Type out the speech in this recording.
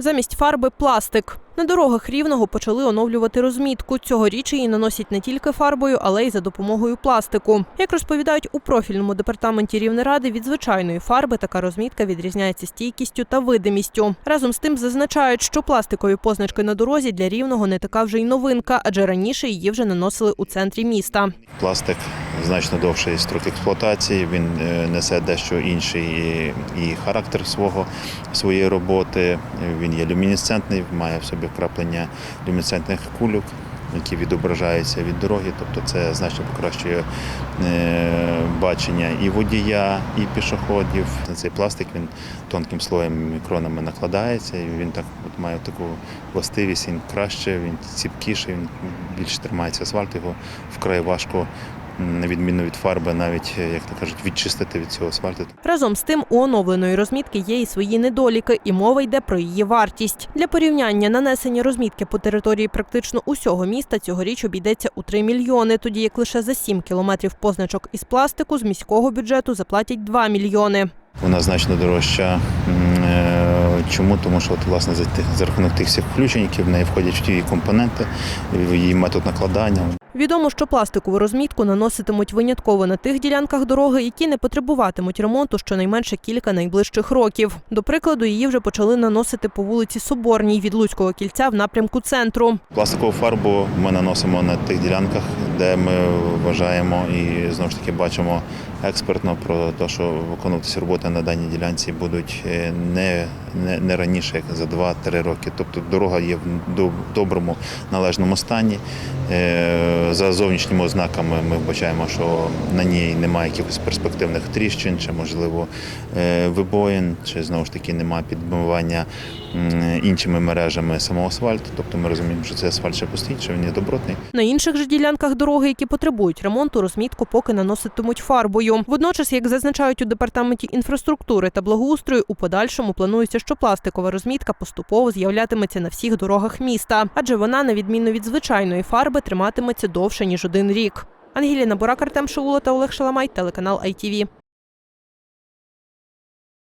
Замість фарби пластик. На дорогах рівного почали оновлювати розмітку. Цьогоріч її наносять не тільки фарбою, але й за допомогою пластику. Як розповідають у профільному департаменті Рівнеради, від звичайної фарби така розмітка відрізняється стійкістю та видимістю. Разом з тим зазначають, що пластикові позначки на дорозі для рівного не така вже й новинка, адже раніше її вже наносили у центрі міста. Пластик значно довший строк експлуатації. Він е, несе дещо інший і, характер свого своєї роботи. Він є люмінесцентний, має в собі вкраплення люмінесцентних кульок. Які відображаються від дороги, тобто це значно покращує е, бачення і водія, і пішоходів. Цей пластик він тонким слоєм мікронами накладається, і він так от має таку властивість, він краще, він ціпкіший, він більше тримається асфальт, його вкрай важко на відміну від фарби, навіть як то кажуть, відчистити від цього асфальту. Разом з тим, у оновленої розмітки є і свої недоліки, і мова йде про її вартість. Для порівняння нанесення розмітки по території практично усього міста цьогоріч обійдеться у 3 мільйони, тоді як лише за 7 кілометрів позначок із пластику з міського бюджету заплатять 2 мільйони. Вона значно дорожча. Е, Чому? Тому що от, власне за тих за рахунок тих всіх включень, які в неї входять в ті компоненти, в її метод накладання. Відомо, що пластикову розмітку наноситимуть винятково на тих ділянках дороги, які не потребуватимуть ремонту щонайменше кілька найближчих років. До прикладу, її вже почали наносити по вулиці Соборній від Луцького кільця в напрямку центру. Пластикову фарбу ми наносимо на тих ділянках, де ми вважаємо і знову ж таки бачимо експертно про те, що виконуватися роботи на даній ділянці будуть е, не, не, не раніше, як за 2-3 роки. Тобто дорога є в доброму належному стані. Е, За зовнішніми ознаками ми вбачаємо, що на ній немає якихось перспективних тріщин, чи можливо е, вибоїн, чи знову ж таки немає підмивання іншими мережами самого асфальту. Тобто ми розуміємо, що цей асфальт ще постоїть, що він є добротний. На інших же ділянках дороги, які потребують ремонту, розмітку поки наноситимуть фарбою. Водночас, як зазначають у департаменті інфраструктури та благоустрою, у подальшому планується, що пластикова розмітка поступово з'являтиметься на всіх дорогах міста, адже вона, на відміну від звичайної фарби, триматиметься довше ніж один рік. Ангеліна Бурак, Артем Шаула та Олег Шаламай, телеканал ITV.